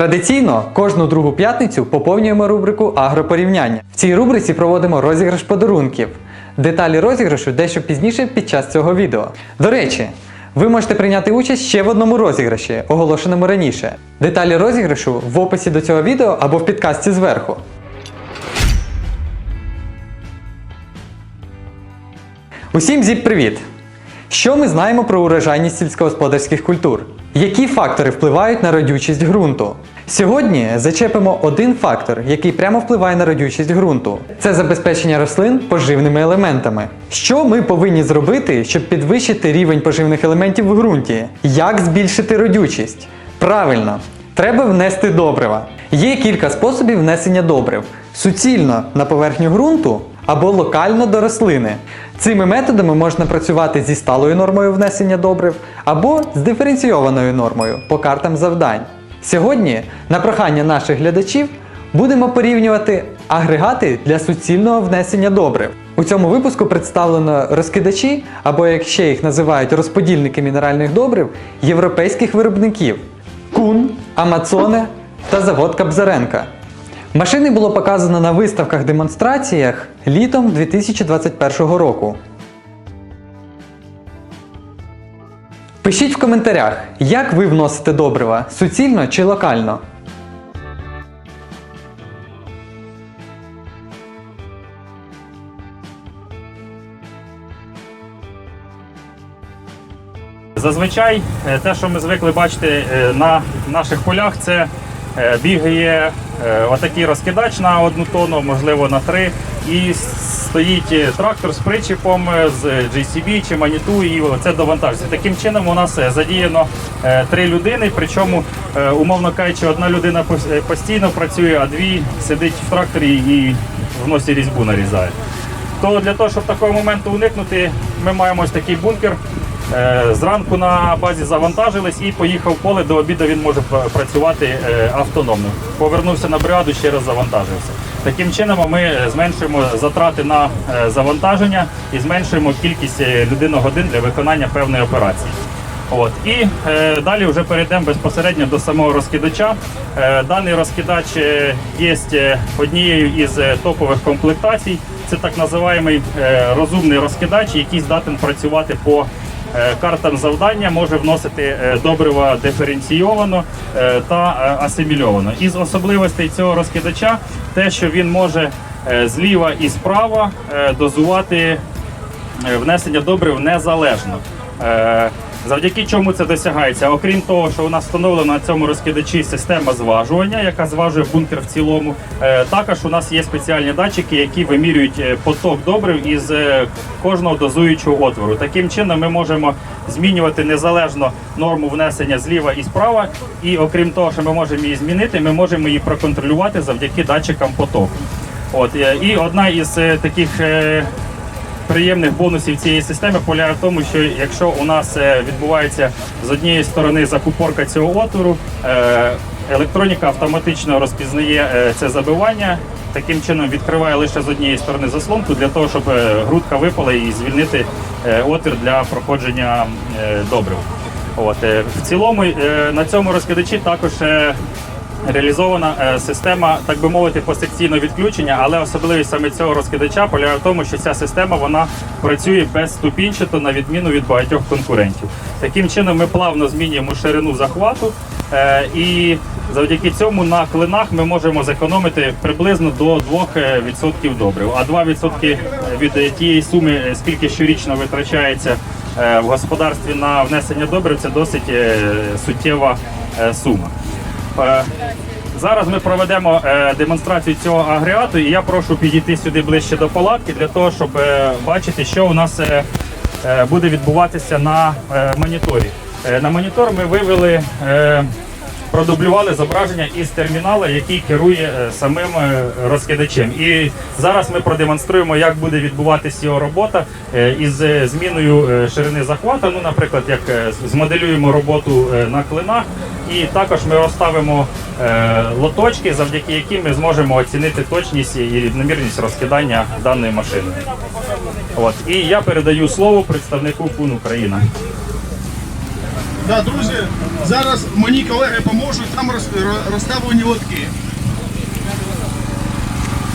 Традиційно кожну другу п'ятницю поповнюємо рубрику Агропорівняння. В цій рубриці проводимо розіграш подарунків. Деталі розіграшу дещо пізніше під час цього відео. До речі, ви можете прийняти участь ще в одному розіграші, оголошеному раніше. Деталі розіграшу в описі до цього відео або в підкасті зверху. Усім зіп привіт! Що ми знаємо про урожайність сільськогосподарських культур? Які фактори впливають на родючість ґрунту? Сьогодні зачепимо один фактор, який прямо впливає на родючість ґрунту. Це забезпечення рослин поживними елементами. Що ми повинні зробити, щоб підвищити рівень поживних елементів в ґрунті? Як збільшити родючість? Правильно, треба внести добрива. Є кілька способів внесення добрив: суцільно на поверхню ґрунту або локально до рослини. Цими методами можна працювати зі сталою нормою внесення добрив або з диференційованою нормою по картам завдань. Сьогодні, на прохання наших глядачів, будемо порівнювати агрегати для суцільного внесення добрив. У цьому випуску представлено розкидачі, або як ще їх називають розподільники мінеральних добрив, європейських виробників Кун, Амацоне та завод Кабзаренка. Машини було показано на виставках-демонстраціях літом 2021 року. Пишіть в коментарях, як ви вносите добрива суцільно чи локально. Зазвичай е, те, що ми звикли бачити е, на наших полях, це бігає е, отакий розкидач на одну тонну, можливо на три, і стоїть е, трактор з причепом е, з JCB чи Маніту, і це довантажиться. Таким чином у нас е, задіяно е, три людини, причому, е, умовно кажучи, одна людина е, постійно працює, а дві сидить в тракторі і в носі різьбу нарізає. То для того, щоб такого моменту уникнути, ми маємо ось такий бункер. Е, Зранку на базі завантажились і поїхав поле. До обіду він може працювати е, автономно. Повернувся на бригаду, ще раз завантажився. Таким чином ми зменшуємо затрати на е, завантаження і зменшуємо кількість людиногодин для виконання певної операції. От. І е, далі вже перейдемо безпосередньо до самого розкидача. Е, даний розкидач є однією із топових комплектацій. Це так називаємий е, розумний розкидач, який здатен працювати по картам завдання, може вносити е, добрива диференційовано е, та е, асимільовано. Із особливостей цього розкидача те, що він може е, зліва і справа е, дозувати е, внесення добрив незалежно. Завдяки чому це досягається? Окрім того, що у нас встановлена на цьому розкидачі система зважування, яка зважує бункер в цілому. е, Також у нас є спеціальні датчики, які вимірюють е, поток добрив із е, кожного дозуючого отвору. Таким чином ми можемо змінювати незалежно норму внесення зліва і справа. І окрім того, що ми можемо її змінити, ми можемо її проконтролювати завдяки датчикам потоку. От і одна із таких приємних бонусів цієї системи полягає в тому, що якщо у нас е, відбувається з однієї сторони закупорка цього отвору, е, електроніка автоматично розпізнає е, це забивання. Таким чином відкриває лише з однієї сторони заслонку для того, щоб грудка випала і звільнити отвір для проходження добрив. От в цілому на цьому розкидачі також реалізована е, система, так би мовити, посекційного відключення, але особливість саме цього розкидача полягає в тому, що ця система вона працює безступінчато на відміну від багатьох конкурентів. Таким чином ми плавно змінюємо ширину захвату. е, І завдяки цьому на клинах ми можемо зекономити приблизно до 2% добрив. А 2% від е, тієї суми, е, скільки щорічно витрачається е, в господарстві на внесення добрив, це досить е, суттєва е, сума. Е, Зараз ми проведемо е, демонстрацію цього агрегату, і я прошу підійти сюди ближче до палатки для того, щоб е, бачити, що у нас буде відбуватися на моніторі. На монітор ми вивели. Продублювали зображення із термінала, який керує е, самим е, розкидачем. І зараз ми продемонструємо, як буде відбуватися його робота е, із зміною ширини захвату. Ну, наприклад, як змоделюємо роботу на клинах, і також ми розставимо лоточки, завдяки яким ми зможемо оцінити точність і рівномірність розкидання даної машини. От і я передаю слово представнику КУН Україна. Да, друзі, зараз мені колеги поможуть там розставлені лотки.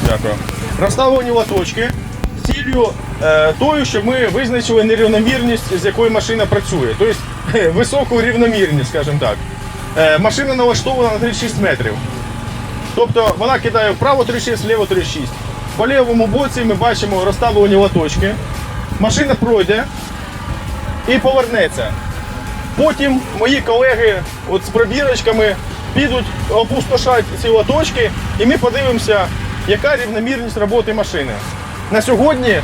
Дякую. Розставлені лоточки з ціллю е, тою, щоб ми визначили нерівномірність, з якою машина працює. Тобто е, високу рівномірність, скажімо так. Е, машина налаштована на 36 метрів. Тобто вона кидає вправо 36, вліво 36. По лівому боці ми бачимо розставлені лоточки. Машина пройде і повернеться. Потім мої колеги от з пробірочками підуть опустошать ці лоточки, і ми подивимося, яка рівномірність роботи машини. На сьогодні е,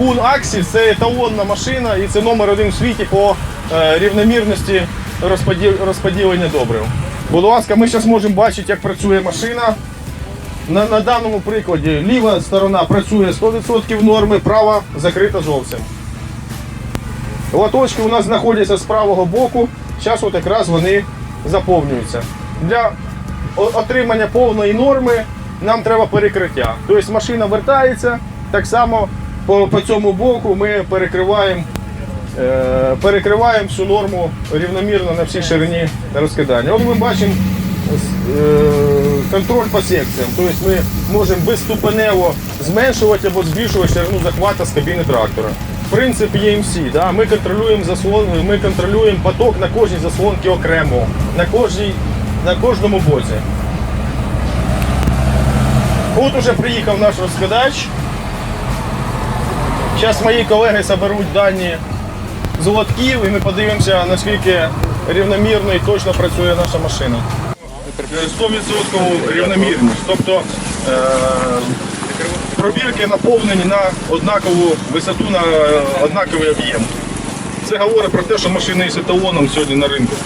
Kuhn Axis це еталонна машина і це номер один в світі по е, рівномірності розподілення добрив. Будь ласка, ми зараз можемо бачити, як працює машина. На, на даному прикладі ліва сторона працює 100% норми, права закрита зовсім. Лоточки у нас знаходяться з правого боку. Зараз от якраз вони заповнюються. Для отримання повної норми нам треба перекриття. Тобто машина вертається, так само по, по цьому боку ми перекриваємо, е, перекриваємо всю норму рівномірно на всій ширині розкидання. От ми бачимо е, контроль по секціям. Тобто ми можемо безступенево зменшувати або збільшувати ширину захвата з кабіни трактора. Принцип EMC, да? ми контролюємо заслон, ми контролюємо поток на кожній заслонці окремо, на, кожній, на кожному боці. От уже приїхав наш розкидач. Зараз мої колеги заберуть дані з лотків і ми подивимося, наскільки рівномірно і точно працює наша машина. 100% рівномірність. Тобто е, пробірки наповнені на однакову висоту, на е, однаковий об'єм. Це говорить про те, що машина є еталоном сьогодні на ринку.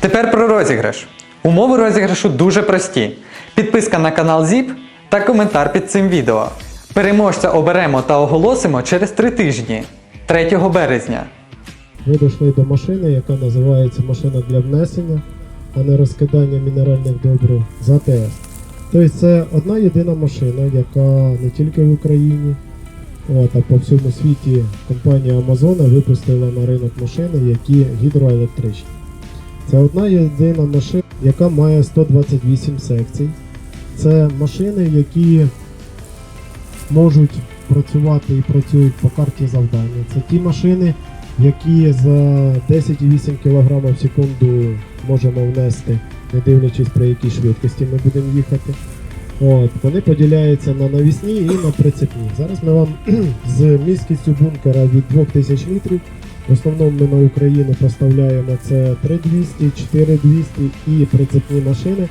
Тепер про розіграш. Умови розіграшу дуже прості: підписка на канал ZIP та коментар під цим відео. Переможця оберемо та оголосимо через 3 тижні, 3 березня. Ми дійшли до машини, яка називається машина для внесення, а не розкидання мінеральних добрив з АТС. Тобто це одна єдина машина, яка не тільки в Україні, от, а по всьому світі компанія Amazon випустила на ринок машини, які гідроелектричні. Це одна єдина машина, яка має 128 секцій. Це машини, які можуть працювати і працюють по карті завдання. Це ті машини, які за 10,8 кг в секунду можемо внести, не дивлячись при якій швидкості ми будемо їхати. От, вони поділяються на навісні і на прицепні. Зараз ми вам з міськістю бункера від 2000 літрів. В основному ми на Україну поставляємо це 3200, 4200 і прицепні машини,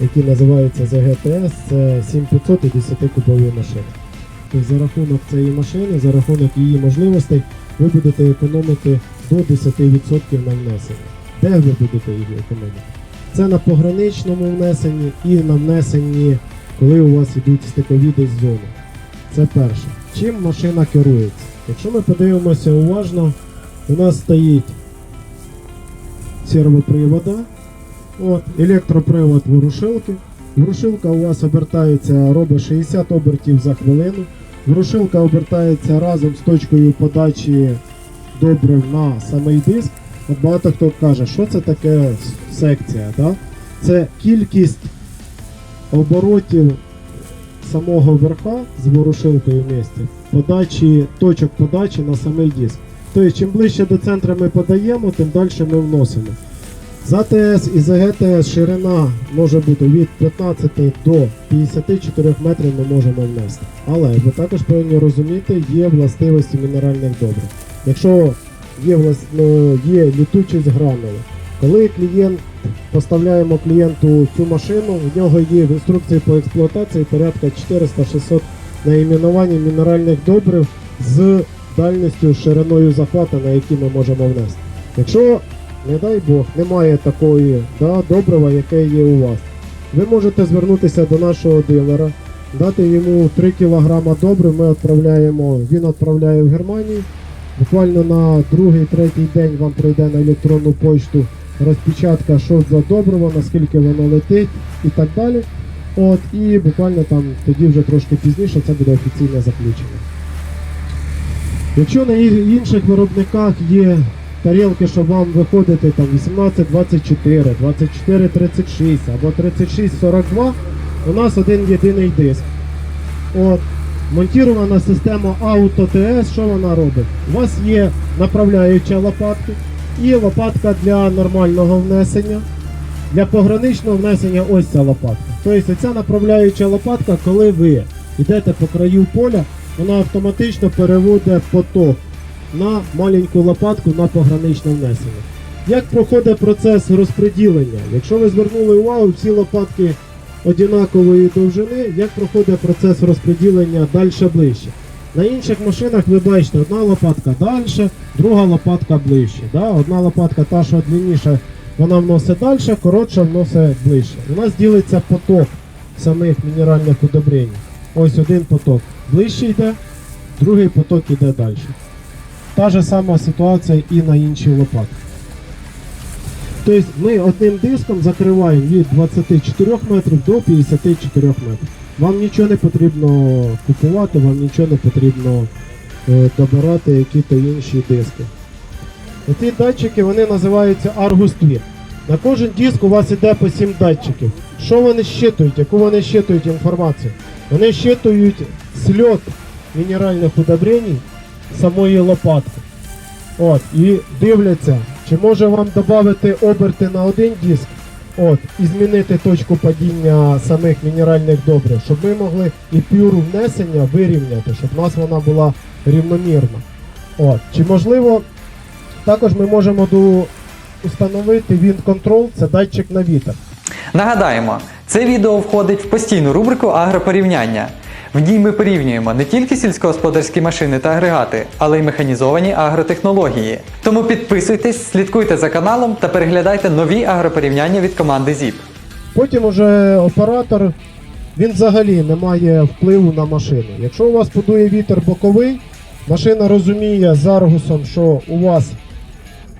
які називаються ЗГТС, це 7500 і 10 кубові машини. Тобто за рахунок цієї машини, за рахунок її можливостей, ви будете економити до 10% на внесенні. Де ви будете її економити? Це на пограничному внесенні і на внесенні, коли у вас йдуть стикові десь зони. Це перше. Чим машина керується? Якщо ми подивимося уважно, у нас стоїть сервопривода, от, електропривод ворушилки. Ворушилка у вас обертається, робить 60 обертів за хвилину. Ворушилка обертається разом з точкою подачі добрив на самий диск. От багато хто каже, що це таке секція. Да? Це кількість оборотів самого верха з ворушилкою в місті, подачі, точок подачі на самий диск. Тобто, чим ближче до центру ми подаємо, тим далі ми вносимо. З АТС і з ГТС ширина може бути від 15 до 54 метрів ми можемо внести. Але ви також повинні розуміти, є властивості мінеральних добрив. Якщо є, ну, є літучість гранули, коли клієнт поставляємо клієнту цю машину, в нього є в інструкції по експлуатації порядка 400-600 найменувань мінеральних добрив з дальністю шириною захвату, на які ми можемо внести. Якщо не дай Бог, немає такої да, добрива, яке є у вас. Ви можете звернутися до нашого дилера, дати йому 3 кг добрив, ми відправляємо, він відправляє в Германію. Буквально на другий-третій день вам прийде на електронну почту розпечатка, що за добриво, наскільки воно летить і так далі. От, і буквально там тоді вже трошки пізніше це буде офіційне заключення. Якщо на інших виробниках є тарілки, щоб вам виходити там 18-24, 24-36 або 36-42, у нас один єдиний диск. От, монтірована система AutoTS, що вона робить? У вас є направляюча лопатка і лопатка для нормального внесення. Для пограничного внесення ось ця лопатка. Тобто ця направляюча лопатка, коли ви йдете по краю поля, вона автоматично переводить поток на маленьку лопатку на пограничне внесення. Як проходить процес розподілення? Якщо ви звернули увагу, всі лопатки однакової довжини, як проходить процес розподілення далі ближче. На інших машинах ви бачите, одна лопатка далі, друга лопатка ближче. Да? Одна лопатка та, що длинніша, вона вносить далі, коротша вносить ближче. У нас ділиться поток самих мінеральних удобрень. Ось один поток ближче йде, другий поток йде далі. Та ж сама ситуація і на іншій лопатці. Тобто ми одним диском закриваємо від 24 метрів до 54 метрів. Вам нічого не потрібно купувати, вам нічого не потрібно е, добирати які-то інші диски. Ці датчики вони називаються Twin. На кожен диск у вас іде по 7 датчиків. Що вони щитують? Яку вони щитують інформацію? Вони щитують сльот мінеральних удобрень самої лопатки. От, і дивляться, чи може вам додати оберти на один диск, от, і змінити точку падіння самих мінеральних добрив, щоб ми могли і пюру внесення вирівняти, щоб у нас вона була рівномірна. От, чи можливо, також ми можемо до, установити Wind Control, це датчик на вітер. Нагадаємо, це відео входить в постійну рубрику Агропорівняння. В ній ми порівнюємо не тільки сільськогосподарські машини та агрегати, але й механізовані агротехнології. Тому підписуйтесь, слідкуйте за каналом та переглядайте нові агропорівняння від команди ZIP. Потім уже оператор він взагалі не має впливу на машину. Якщо у вас подує вітер боковий, машина розуміє з аргусом, що у вас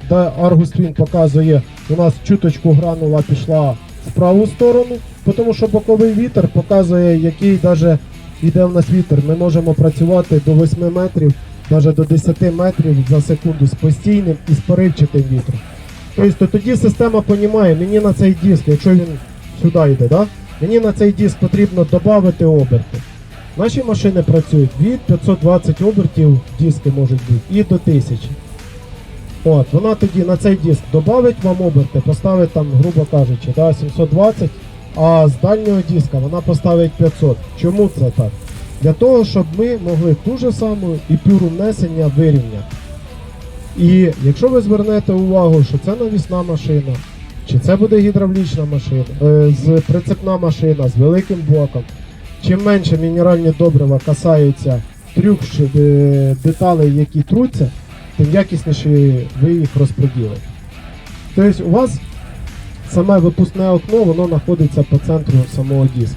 де аргус він показує, у нас чуточку гранула пішла в праву сторону, тому що боковий вітер показує, який навіть йде в нас вітер. Ми можемо працювати до 8 метрів, навіть до 10 метрів за секунду з постійним і з поривчатим вітром. Тобто тоді система розуміє, мені на цей диск, якщо він сюди йде, да? мені на цей диск потрібно додати оберти. Наші машини працюють від 520 обертів, диски можуть бути, і до 1000. От, вона тоді на цей диск додавить вам оберти, поставить там, грубо кажучи, да, 720, а з дальнього диска вона поставить 500. Чому це так? Для того, щоб ми могли ту же саму і пюру внесення вирівняти. І якщо ви звернете увагу, що це навісна машина, чи це буде гідравлічна машина, е, з прицепна машина з великим блоком, чим менше мінеральні добрива касаються трюк е, деталей, які труться, тим якісніше ви їх розподілите. Тобто у вас саме випускне окно, воно знаходиться по центру самого диска.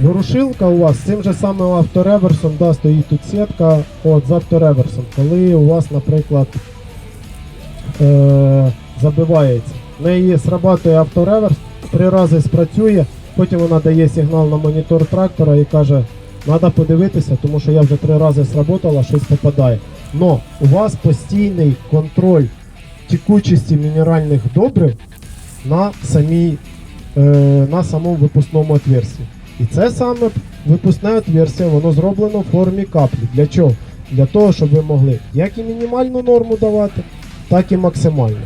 Ворушилка у вас з цим же самим автореверсом, да, стоїть тут сітка от, з автореверсом. Коли у вас, наприклад, е- забивається, в неї срабатує автореверс, три рази спрацює, потім вона дає сигнал на монітор трактора і каже, треба подивитися, тому що я вже три рази сработала, щось попадає. Но у вас постійний контроль текучості мінеральних добрив на самій е, на самому випускному отверстии. І це саме випускне отверстя, воно зроблено в формі каплі. Для чого? Для того, щоб ви могли як і мінімальну норму давати, так і максимальну.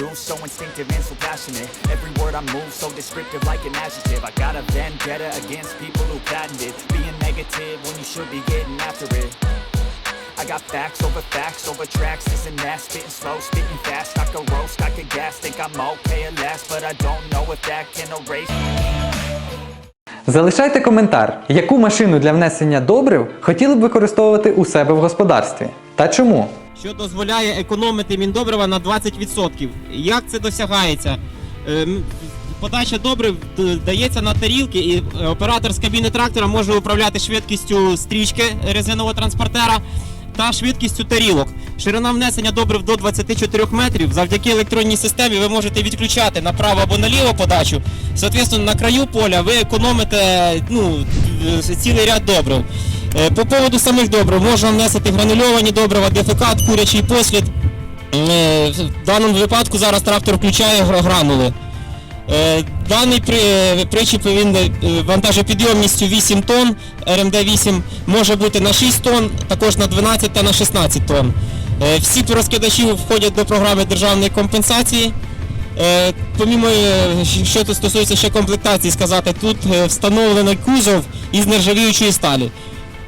Do so instinctive and so passionate Every word I move so descriptive like an adjective I got a vendetta against people who patented Being negative when you should be getting after it I got facts over facts over tracks, this and that Spitting slow, spitting fast, I could roast, I could gas Think I'm okay at last, but I don't know if that can erase Залишайте коментар, яку машину для внесення добрив хотіли б використовувати у себе в господарстві та чому. Що дозволяє економити міндобрива на 20%. Як це досягається? Ем, Подача добрив дається на тарілки, і е, оператор з кабіни трактора може управляти швидкістю стрічки резинового транспортера та швидкістю тарілок. Ширина внесення добрив до 24 метрів. Завдяки електронній системі ви можете відключати направо або наліво подачу. Соответственно, на краю поля ви економите ну, е, цілий ряд добрив. Е, По поводу самих добрив можна внести гранульовані добрива, дефекат, курячий послід. Е, В даному випадку зараз трактор включає гранули. Е, Даний причіп він вантажопідйомністю 8 тонн, РМД-8 може бути на 6 тонн, також на 12 та на 16 тонн. Всі розкидачі входять до програми державної компенсації. Помімо, що тут стосується ще комплектації, сказати, тут встановлений кузов із нержавіючої сталі.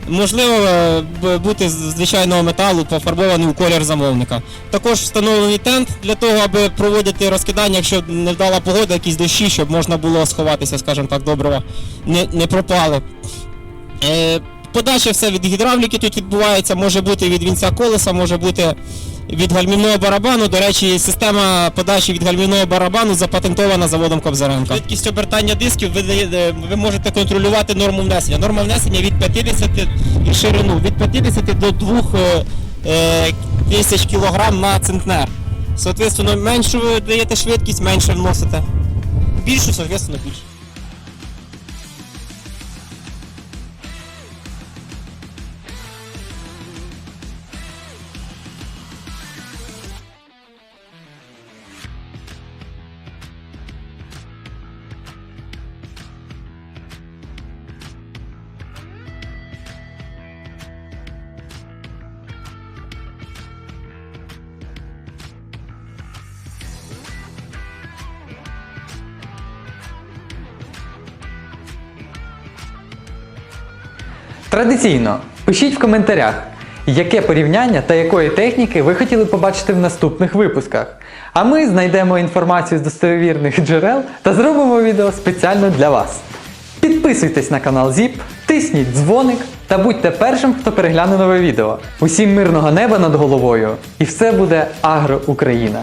Можливо е, бути з звичайного металу, пофарбований у колір замовника. Також встановлений тент для того, аби проводити розкидання, якщо не вдала погода, якісь дощі, щоб можна було сховатися, скажімо так, доброго не, не пропали. Е, Подача все від гідравліки тут відбувається, може бути від вінця колеса, може бути від гальмівного барабану. До речі, система подачі від гальмівного барабану запатентована заводом Кобзаренка. Швидкість обертання дисків ви, ви можете контролювати норму внесення. Норма внесення від 50 і ширину, від 50 до 2 е, е, тисяч кілограм на центнер. Соответственно, меншу даєте швидкість, менше вносите. Більшу, соответственно, більше. Традиційно пишіть в коментарях, яке порівняння та якої техніки ви хотіли побачити в наступних випусках. А ми знайдемо інформацію з достовірних джерел та зробимо відео спеціально для вас. Підписуйтесь на канал ZIP, тисніть дзвоник та будьте першим, хто перегляне нове відео. Усім мирного неба над головою! І все буде Агро Україна!